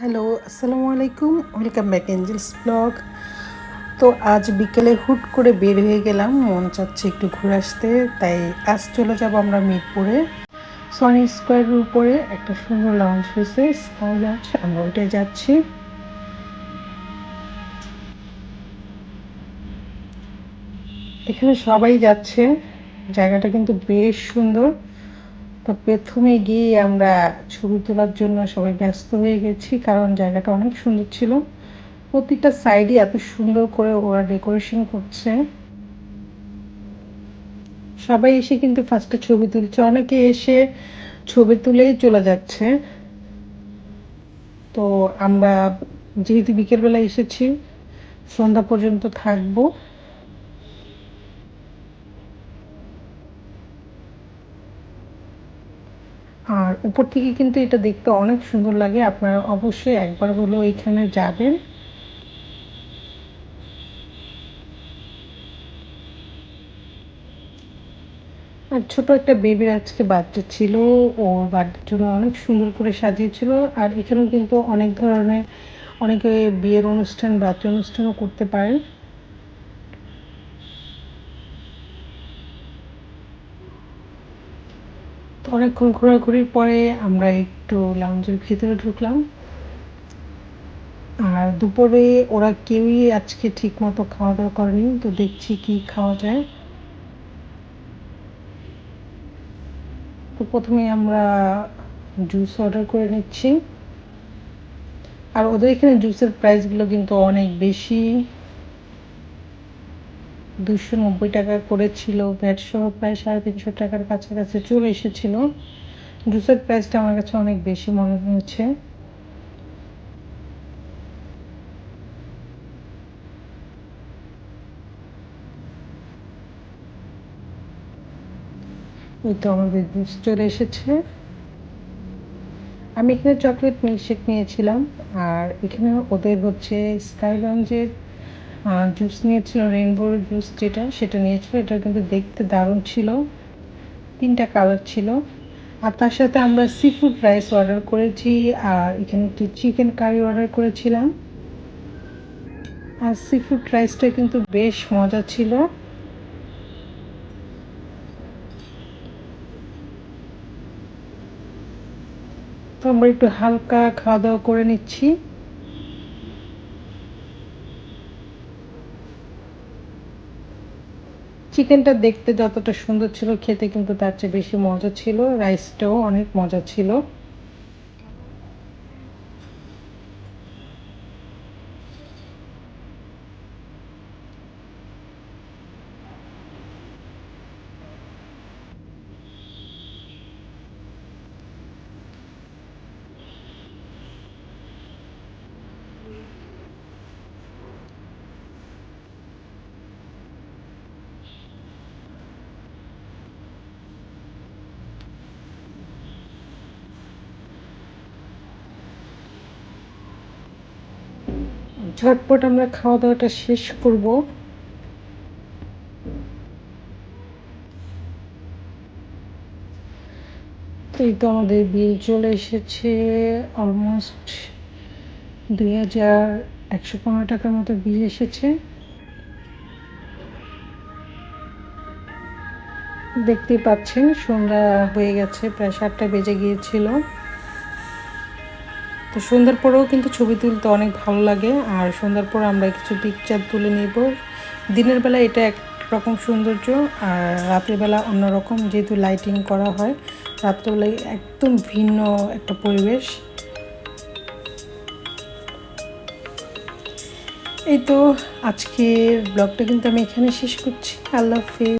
Hello, আসসালামু আলাইকুম। Welcome back angels blog. তো আজ বিকেলে হুট করে বের হয়ে গেলাম, মন চাচ্ছে একটু ঘুরে আসতে, তাই আজ চলে যাব আমরা মিরপুরে। সনি স্কোয়ারের উপরে একটা সুন্দর লঞ্চ হয়েছে স্কাই লঞ্চ আমরা ওইটাই যাচ্ছি। এখানে সবাই যাচ্ছে, জায়গাটা কিন্তু বেশ সুন্দর। তো প্রথমে গিয়ে আমরা ছবি তোলার জন্য সবাই ব্যস্ত হয়ে গেছি, কারণ জায়গাটা অনেক সুন্দর ছিল। প্রতিটা সাইডে এত সুন্দর করে ওরা ডেকোরেশন করছে। সবাই এসে কিন্তু ফার্স্টে ছবি তুলছে। অনেকে এসে ছবি তুলেই চলে যাচ্ছে। তো আমরা যেহেতু বিকেলবেলা এসেছি, সন্ধ্যা পর্যন্ত থাকব আর উপর থেকে কিন্তু এটা দেখতে অনেক সুন্দর লাগে। আপনারা অবশ্যই একবার হলেও এখানে যাবেন। আর ছোট একটা বেবির আজকে বাচ্চা ছিল। ওর বার্থডের জন্য অনেক সুন্দর করে সাজিয়েছিল। আর এখানেও কিন্তু অনেক ধরনের অনেকে বিয়ের অনুষ্ঠান বাচ্চা অনুষ্ঠানও করতে পারেন। তো অনেকক্ষণ ঘোরাঘুরির পরে আমরা একটু লাউঞ্জের ভিতরে ঢুকলাম। আর দুপুরে ওরা কেউই আজকে ঠিক মতো খাওয়া দাওয়া করেনি, তো দেখছি কি খাওয়া যায়। তো প্রথমে আমরা জুস অর্ডার করে নিচ্ছি। আর ওদের এখানে জুসের প্রাইসগুলো কিন্তু অনেক বেশি। দুশো নব্বই টাকা করেছিল। ভ্যাট সহ প্রায় সাড়ে তিনশো টাকার কাছাকাছি চলে এসেছিল। জুসের প্রাইসটা আমার কাছে অনেক বেশি মনে হয়েছে। ওই তো আমাদের জুস চলে এসেছে। আমি এখানে চকলেট মিল্কশেক নিয়েছিলাম, আর এখানে ওদের হচ্ছে স্কাই লঞ্চের জুস নিয়েছিল রেইনবোর জুস যেটা, সেটা নিয়েছিল। এটা কিন্তু দেখতে দারুণ ছিল। তিনটা কালার ছিল। আর তার সাথে আমরা সি ফুড রাইস অর্ডার করেছি, আর এখানে একটি চিকেন কারি অর্ডার করেছিলাম। আর সি ফুড রাইসটা কিন্তু বেশ মজা ছিল। তো আমরা একটু হালকা খাওয়া দাওয়া করে নিচ্ছি। চিকেনটা দেখতে যতটা সুন্দর ছিল, খেতে কিন্তু তার চেয়ে বেশি মজা ছিল। রাইসটাও অনেক মজা ছিল। ঝটপট আমরা খাওয়া দাওয়াটা শেষ করব। এই তো আমাদের বিল চলে এসেছে অলমোস্ট দুই হাজার একশো পনেরো টাকার মতো বিল এসেছে। দেখতেই পাচ্ছেন, সন্ধ্যা হয়ে গেছে, প্রায় সাতটা বেজে গিয়েছিল। তো সন্ধ্যার পরেও কিন্তু ছবি তুলতে অনেক ভালো লাগে। আর সন্ধ্যার পর আমরা কিছু পিকচার তুলে নিব। দিনের বেলা এটা এক রকম সৌন্দর্য আর রাতের বেলা অন্যরকম যেহেতু লাইটিং করা হয় রাত্রেবেলায় একদম ভিন্ন একটা পরিবেশ। এই তো আজকের ব্লগটা কিন্তু আমি এখানে শেষ করছি। আল্লাহ হাফিজ।